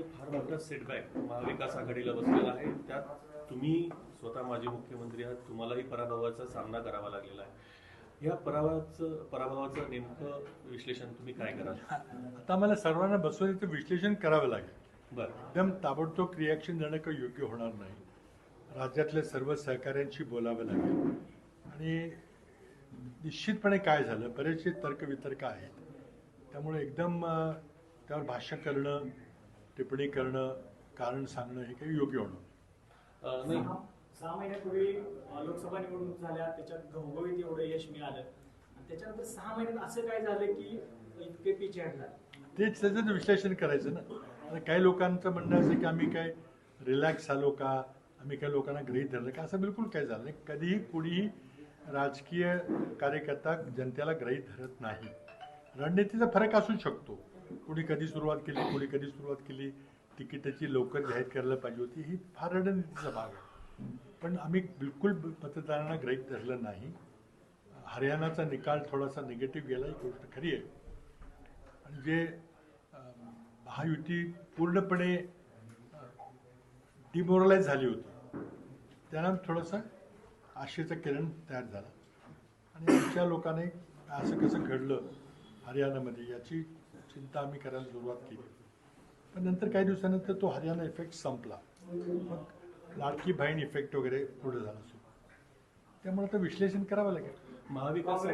राज्यामध्ये फार मोठा सेटबॅक महाविकास आघाडीला बसलेला आहे. त्यात तुम्ही स्वतः माजी मुख्यमंत्री आहात. तुम्हालाही पराभवाचा सामना करावा लागलेला आहे. या पराभवाचं पराभवाचं नेमकं विश्लेषण तुम्ही काय कराल? आता आम्हाला सर्वांना बसवून इथं विश्लेषण करावं लागेल. बरं. एकदम ताबडतोब रिॲक्शन देणं काही योग्य होणार नाही. राज्यातल्या सर्व सहकाऱ्यांशी बोलावं लागेल. आणि निश्चितपणे काय झालं बरेचसे तर्कवितर्क आहेत. त्यामुळे एकदम त्यावर भाष्य करणं टिप्पणी करणं कारण सांगणं हे काही योग्य होणार नाही. सहा महिन्यापूर्वी लोकसभा निवडणूक झाल्या त्याच्यात घवघवीत एवढं यश मिळालं. आणि त्याच्यानंतर सहा महिन्यात असं काय झालं की इतके पिछे हटला तेच त्याचं विश्लेषण करायचं ना. आता काही लोकांचं म्हणणं असं की आम्ही काय रिलॅक्स झालो का? आम्ही काही लोकांना गृहीत धरलं का? असं बिलकुल काही झालं नाही. कधीही कुणीही राजकीय कार्यकर्ता जनतेला गृहीत धरत नाही. रणनीतीचा फरक असू शकतो. कुणी कधी सुरुवात केली कुणी कधी सुरुवात केली तिकिटाची लवकर जाहीर करायला पाहिजे होती ही फार रणनीतीचा भाग आहे. पण आम्ही बिलकुल मतदारांना गृहीत धरलं नाही. हरियाणाचा निकाल थोडासा निगेटिव्ह गेला ही गोष्ट खरी आहे. आणि जे महायुती पूर्णपणे डिमोरलाइज झाली होती त्यानं थोडंसं आशेचं किरण तयार झाला. आणि आमच्या लोकांनी असं कसं घडलं हरियाणामध्ये याची चिंता आम्ही करायला सुरुवात केली. पण नंतर काही दिवसानंतर तो हरियाणा इफेक्ट संपला. मग लाडकी बहीण इफेक्ट वगैरे पुढे झाला सुरू. त्यामुळे आता विश्लेषण करावं लागेल. महाविकास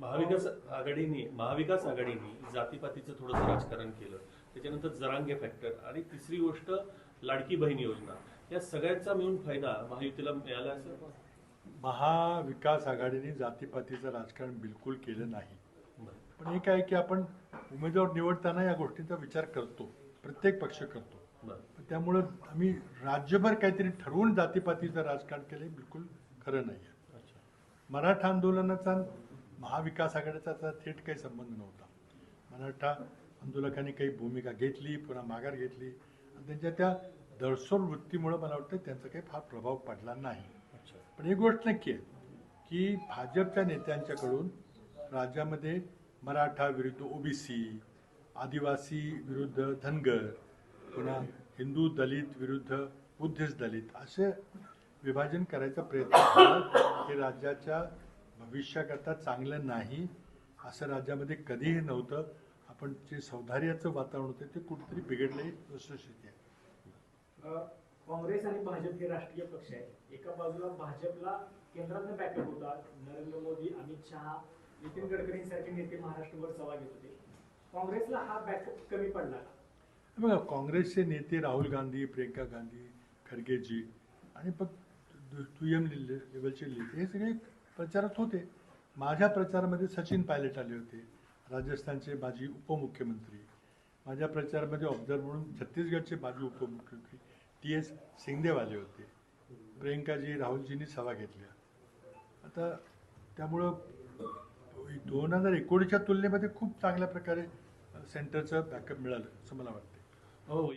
महाविकास आघाडीने महाविकास आघाडीने जातीपातीचं थोडंसं राजकारण केलं. त्याच्यानंतर जरांगे फॅक्टर आणि तिसरी गोष्ट लाडकी बहीण योजना. या सगळ्यांचा मिळून फायदा महायुतीला मिळाला महाविकास आघाडीने जातीपातीचं राजकारण बिलकुल केलं नाही. पण एक आहे की आपण उमेदवार निवडताना या गोष्टींचा विचार करतो प्रत्येक पक्ष करतो. त्यामुळं आम्ही राज्यभर काहीतरी ठरवून जातीपातीचं राजकारण केलं बिलकुल खरं नाही आहे अच्छा. मराठा आंदोलनाचा महाविकास आघाडीचा थेट काही संबंध नव्हता. मराठा आंदोलकांनी काही भूमिका घेतली पुन्हा माघार घेतली. आणि त्यांच्या त्या दडसोड वृत्तीमुळं मला वाटतं त्यांचा काही फार प्रभाव पडला नाही. अच्छा. पण एक गोष्ट नक्की आहे की भाजपच्या नेत्यांच्याकडून राज्यामध्ये मराठा विरुद्ध ओबीसी आदिवासी विरुद्ध धनगर पुन्हा हिंदू दलित विरुद्ध बुद्धिस्ट दलित असे विभाजन करायचा प्रयत्न केला. हे राज्याच्या भविष्याकरता चांगलं नाही असं राज्यामध्ये कधीही नव्हतं. आपण जे सौधार्याचं वातावरण होतं ते कुठेतरी बिघडले वस्तुस्थिती आहे. काँग्रेस आणि भाजप हे राष्ट्रीय पक्ष आहेत. एका बाजूला भाजपला केंद्रातनं बॅकअप होता नरेंद्र मोदी अमित शहा नितीन गडकरींसारखे नेते महाराष्ट्रभर सभा घेत होते. काँग्रेसला हा बॅकअप कमी पडला. बघा काँग्रेसचे नेते राहुल गांधी प्रियंका गांधी खरगेजी आणि फक्त दुय्यम लेवलचे नेते हे सगळे प्रचारात होते. माझ्या प्रचारामध्ये सचिन पायलट आले होते राजस्थानचे माजी उपमुख्यमंत्री. माझ्या प्रचारामध्ये ऑब्झर्व म्हणून छत्तीसगडचे माजी उपमुख्यमंत्री टी एस सिंगदेव आले होते. प्रियंकाजी राहुलजींनी सभा घेतल्या. आता त्यामुळं दोन हजार एकोणीसच्या तुलनेमध्ये खूप चांगल्या प्रकारे सेंटरचं बॅकअप मिळालं असं मला वाटतं हो.